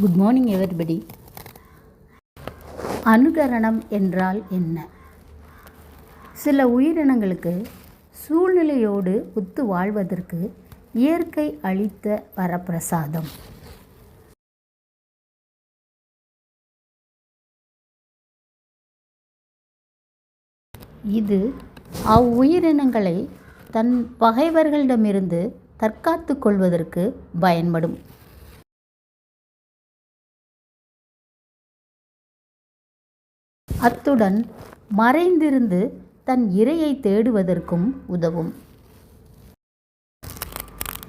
Good morning everybody அனுகரணம் என்றால் என்ன? சில உயிரினங்களுக்கு சூழ்நிலையோடு ஒத்து வாழ்வதற்கு இயற்கை அளித்த வரப்பிரசாதம். இது அவ்வுயிரினங்களை தன் பகைவர்களிடமிருந்து தற்காத்து கொள்வதற்கு பயன்படும். அத்துடன் மறைந்திருந்து தன் இரையை தேடுவதற்கும் உதவும்.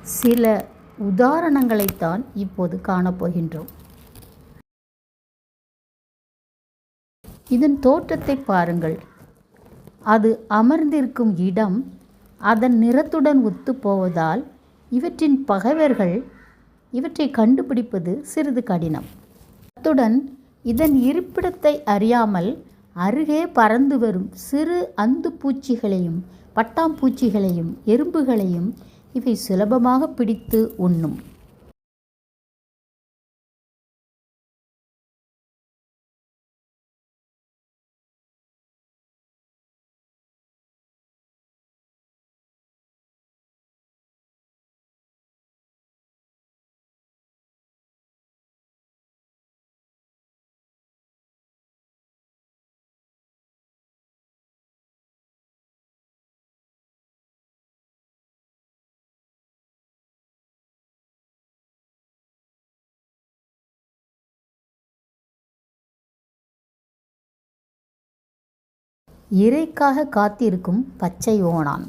சில உதாரணங்களைத்தான் இப்போது காணப்போகின்றோம். இதன் தோற்றத்தை பாருங்கள். அது அமர்ந்திருக்கும் இடம் அதன் நிறத்துடன் ஒத்துப்போவதால் இவற்றின் பகைவர்கள் இவற்றை கண்டுபிடிப்பது சிறிது கடினம். அத்துடன் இதன் இருப்பிடத்தை அறியாமல் அருகே பறந்து வரும் சிறு அந்து பூச்சிகளையும் பட்டாம்பூச்சிகளையும் எறும்புகளையும் இவை சுலபமாக பிடித்து உண்ணும். இரைக்காக காத்திருக்கும் பச்சை ஓணான்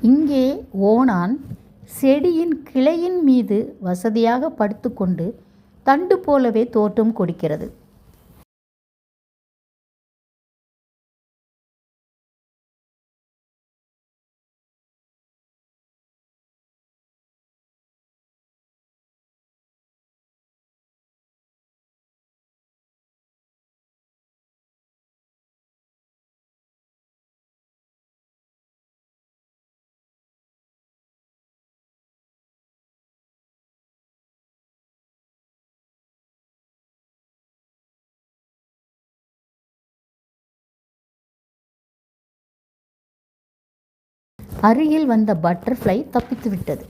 இங்கே ஓணான் செடியின் கிளையின் மீது வசதியாக படுத்துக்கொண்டு தண்டு போலவே தோற்றம் கொடுக்கிறது. அருகில் வந்த பட்டர்ஃப்ளை தப்பித்துவிட்டது.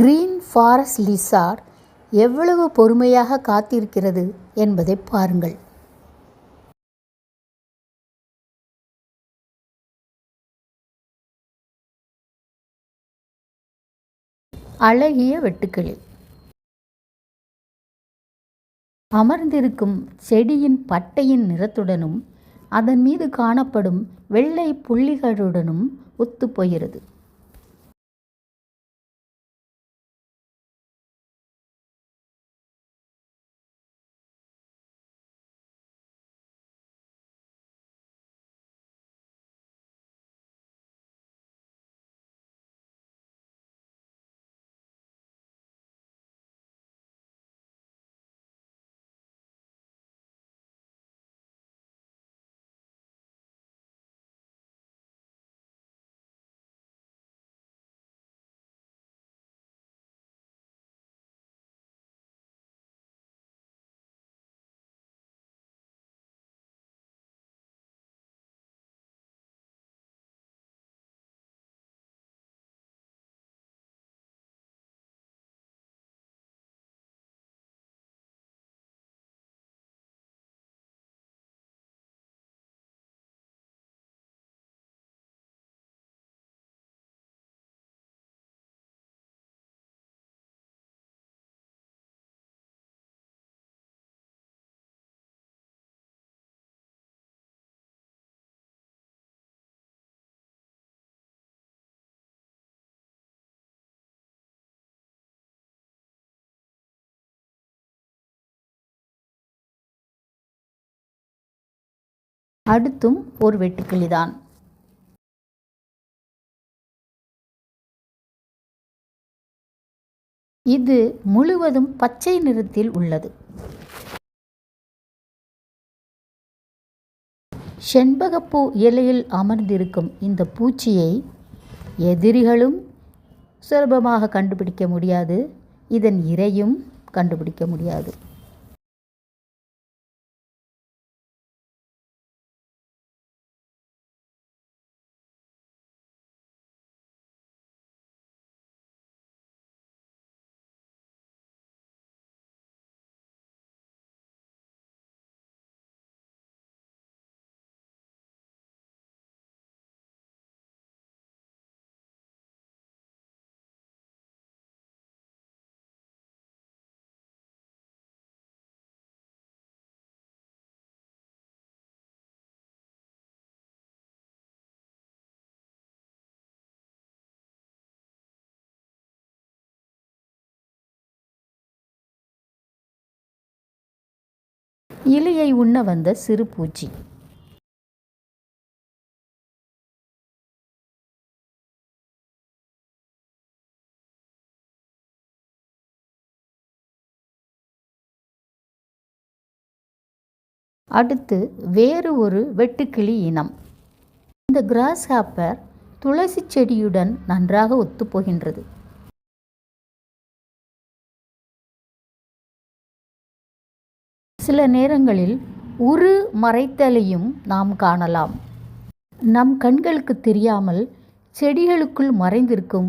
கிரீன் ஃபாரஸ்ட் லிசார்ட் எவ்வளவு பொறுமையாக காத்திருக்கிறது என்பதை பாருங்கள். அழகிய வெட்டுக்கிளி. அமர்ந்திருக்கும் செடியின் பட்டையின் நிறத்துடனும் அதன் மீது காணப்படும் வெள்ளை புள்ளிகளுடனும் ஒத்துப்போகிறது அடுத்தும் ஒரு வெட்டுக்கிளிதான். இது முழுவதும் பச்சை நிறத்தில் உள்ளது. செண்பகப்பூ இலையில் அமர்ந்திருக்கும் இந்த பூச்சியை எதிரிகளும் சுலபமாக கண்டுபிடிக்க முடியாது. இதன் இரையும் கண்டுபிடிக்க முடியாது. இலியை உண்ண வந்த சிறு பூச்சி. அடுத்து வேறு ஒரு வெட்டுக்கிளி இனம். இந்த கிராஸ் ஹாப்பர் துளசி செடியுடன் நன்றாக ஒத்துப்போகின்றது சில நேரங்களில் உரு மறைத்தலையும் நாம் காணலாம். நம் கண்களுக்கு தெரியாமல் செடிகளுக்குள் மறைந்திருக்கும்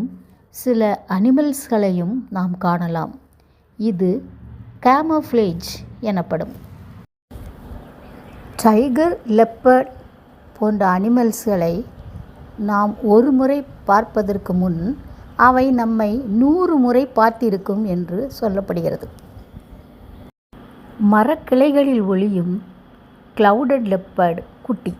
சில அனிமல்ஸ்களையும் நாம் காணலாம். இது கேமோஃப்ளேஜ் எனப்படும். டைகர் லெப்பர்ட் போன்ற அனிமல்ஸ்களை நாம் ஒரு முறை பார்ப்பதற்கு முன் அவை நம்மை நூறு முறை பார்த்திருக்கும் என்று சொல்லப்படுகிறது. மரக்கிளைகளில் ஒளியும் கிளவுடட் லெப்பர்டு குட்டி.